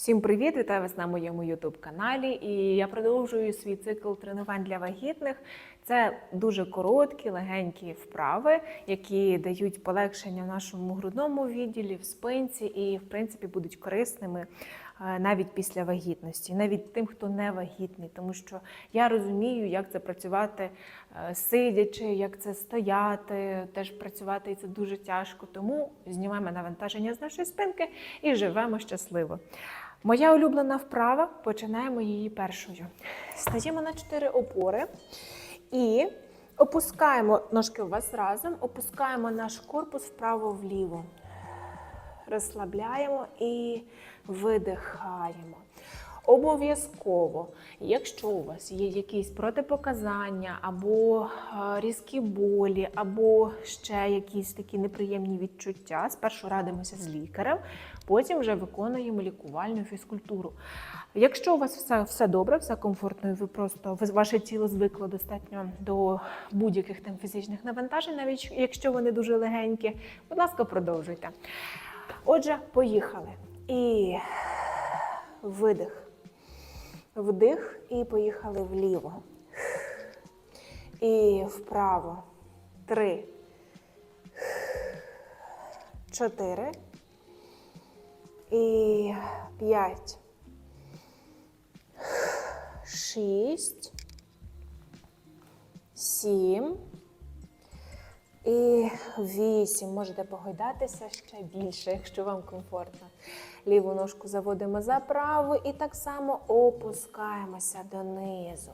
Всім привіт! Вітаю вас на моєму youtube каналі. І я продовжую свій цикл тренувань для вагітних. Це дуже короткі, легенькі вправи, які дають полегшення в нашому грудному відділі, в спинці і, в принципі, будуть корисними е, навіть після вагітності, навіть тим, хто не вагітний, тому що я розумію, як це працювати е, сидячи, як це стояти, теж працювати і це дуже тяжко. Тому знімаємо навантаження з нашої спинки і живемо щасливо. Моя улюблена вправа, починаємо її першою. Стаємо на чотири опори і опускаємо ножки у вас разом, опускаємо наш корпус вправо-вліво. Розслабляємо і видихаємо. Обов'язково, якщо у вас є якісь протипоказання, або е, різкі болі, або ще якісь такі неприємні відчуття, спершу радимося з лікарем, потім вже виконуємо лікувальну фізкультуру. Якщо у вас все, все добре, все комфортно, і ви просто ваше тіло звикло достатньо до будь-яких там фізичних навантажень, навіть якщо вони дуже легенькі, будь ласка, продовжуйте. Отже, поїхали. І видих. Вдих і поїхали вліво. І вправо. Три. Чотири. І п'ять. Шість. Сім. І вісім. Можете погойдатися ще більше, якщо вам комфортно. Ліву ножку заводимо за праву і так само опускаємося донизу.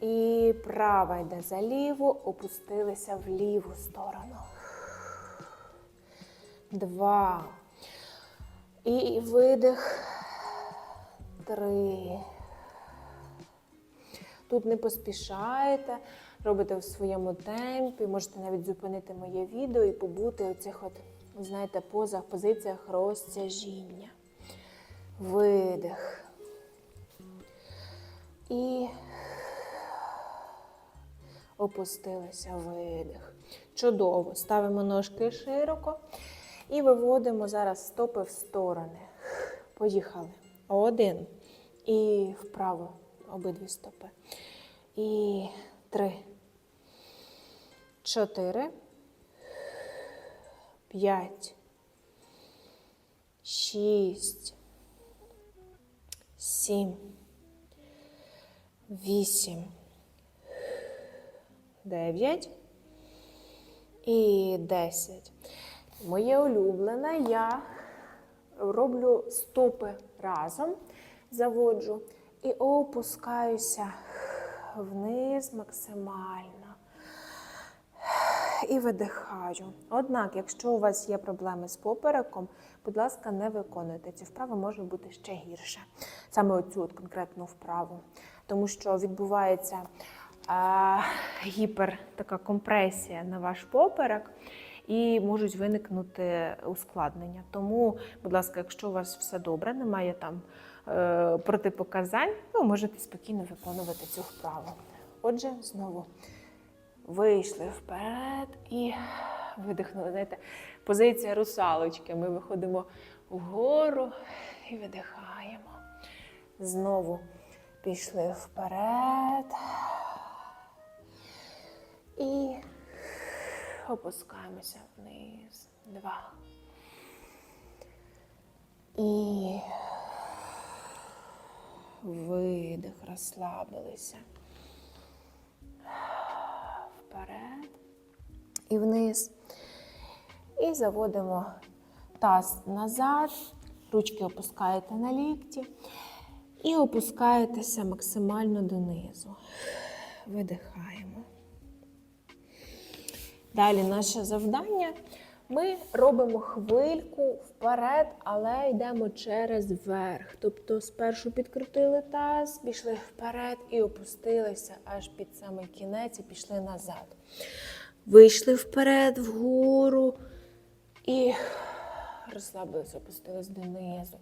І права йде за ліву, опустилися в ліву сторону. Два. І видих. Три. Тут не поспішаєте, робите в своєму темпі, можете навіть зупинити моє відео і побути у цих от, знаєте, позах, позиціях розтяжіння. Видих. І опустилися видих. Чудово. Ставимо ножки широко і виводимо зараз стопи в сторони. Поїхали. Один. І вправо обидві стопи. І три. Чотири. П'ять. Шість. Сім. Вісім. Дев'ять. І десять. Моє улюблене я роблю стопи разом, заводжу і опускаюся вниз максимально. І видихаю. Однак, якщо у вас є проблеми з попереком, будь ласка, не виконуйте. Ці вправи може бути ще гірше. Саме оцю от конкретну вправу. Тому що відбувається а, гіпер така компресія на ваш поперек і можуть виникнути ускладнення. Тому, будь ласка, якщо у вас все добре, немає там протипоказань, ви можете спокійно виконувати цю вправу. Отже, знову вийшли вперед і видихнули. Знаєте, позиція русалочки. Ми виходимо вгору і видихаємо. Знову пішли вперед. І опускаємося вниз. Два. І видих, розслабилися. Вперед і вниз. І заводимо таз назад, ручки опускаєте на лікті і опускаєтеся максимально донизу. Видихаємо. Далі наше завдання. Ми робимо хвильку вперед, але йдемо через верх. Тобто спершу підкрутили таз, пішли вперед і опустилися аж під самий кінець і пішли назад. Вийшли вперед, вгору і розслабилися, опустились донизу.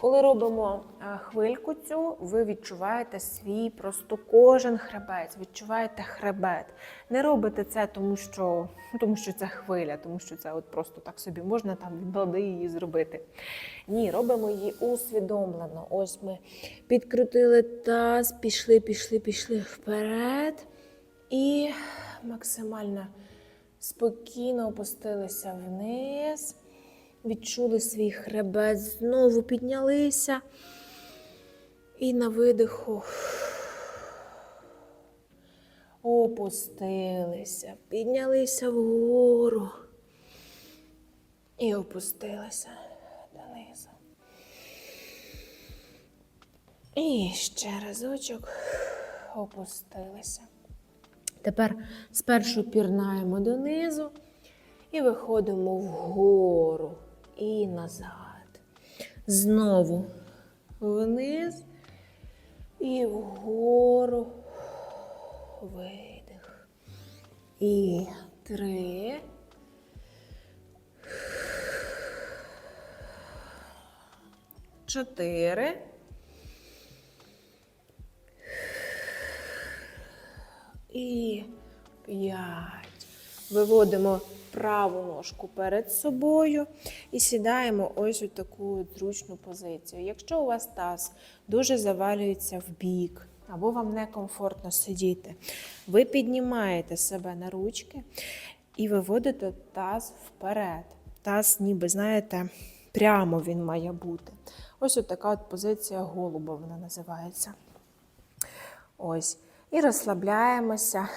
Коли робимо е, хвильку цю, ви відчуваєте свій просто кожен хребець, відчуваєте хребет. Не робите це, тому що, тому що це хвиля, тому що це от просто так собі можна там від балди її зробити. Ні, робимо її усвідомлено. Ось ми підкрутили таз, пішли, пішли, пішли вперед. І максимально спокійно опустилися вниз. Відчули свій хребет, знову піднялися. І на видиху опустилися, піднялися вгору і опустилися донизу. І ще разочок опустилися. Тепер спершу пірнаємо донизу і виходимо вгору і назад. Знову вниз і вгору. Видих. І три. Чотири. І п'ять. Виводимо праву ножку перед собою і сідаємо ось у таку зручну позицію. Якщо у вас таз дуже завалюється в бік, або вам некомфортно сидіти, ви піднімаєте себе на ручки і виводите таз вперед. Таз, ніби, знаєте, прямо він має бути. Ось така от позиція голуба вона називається. Ось. І розслабляємося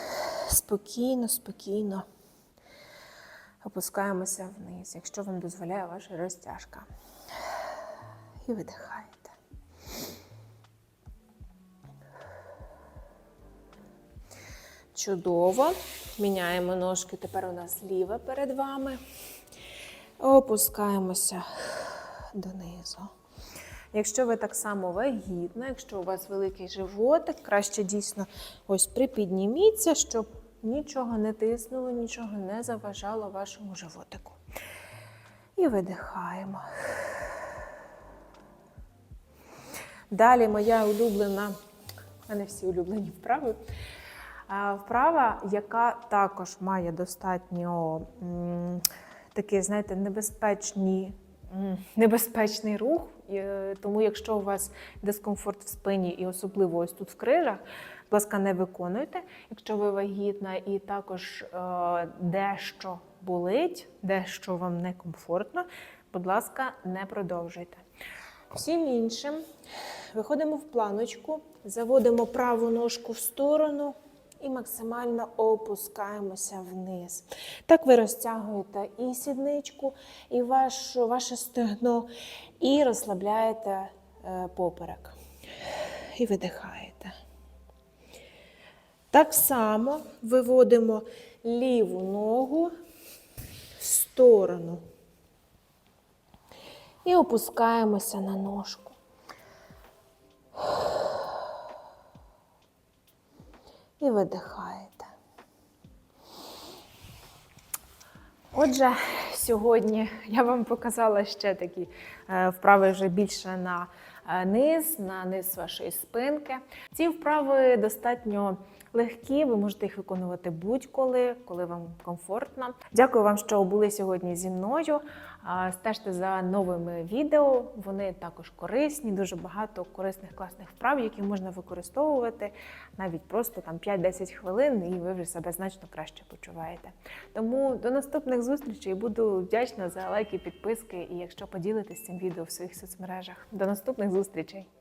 спокійно, спокійно. Опускаємося вниз, якщо вам дозволяє ваша розтяжка. І видихаєте. Чудово. Міняємо ножки. Тепер у нас ліва перед вами. Опускаємося донизу. Якщо ви так само вагітна, якщо у вас великий животик, краще дійсно ось припідніміться, щоб нічого не тиснуло, нічого не заважало вашому животику. І видихаємо. Далі моя улюблена, а не всі улюблені вправи. Вправа, яка також має достатньо такий, знаєте, небезпечні, небезпечний рух. Е, Тому, якщо у вас дискомфорт в спині і особливо ось тут в крижах, будь ласка, не виконуйте. Якщо ви вагітна і також е, дещо болить, дещо вам некомфортно, будь ласка, не продовжуйте. Всім іншим виходимо в планочку, заводимо праву ножку в сторону і максимально опускаємося вниз. Так ви розтягуєте і сідничку, і ваш, ваше стегно, і розслабляєте е, поперек. І видихаєте. Так само виводимо ліву ногу в сторону. І опускаємося на ножку. І видихаєте. Отже, сьогодні я вам показала ще такі е, вправи вже більше на е, низ, на низ вашої спинки. Ці вправи достатньо легкі, ви можете їх виконувати будь-коли, коли вам комфортно. Дякую вам, що були сьогодні зі мною. Стежте за новими відео. Вони також корисні, дуже багато корисних класних вправ, які можна використовувати навіть просто там 5-10 хвилин, і ви вже себе значно краще почуваєте. Тому до наступних зустрічей буду вдячна за лайки, підписки і якщо поділитесь цим відео в своїх соцмережах. До наступних зустрічей!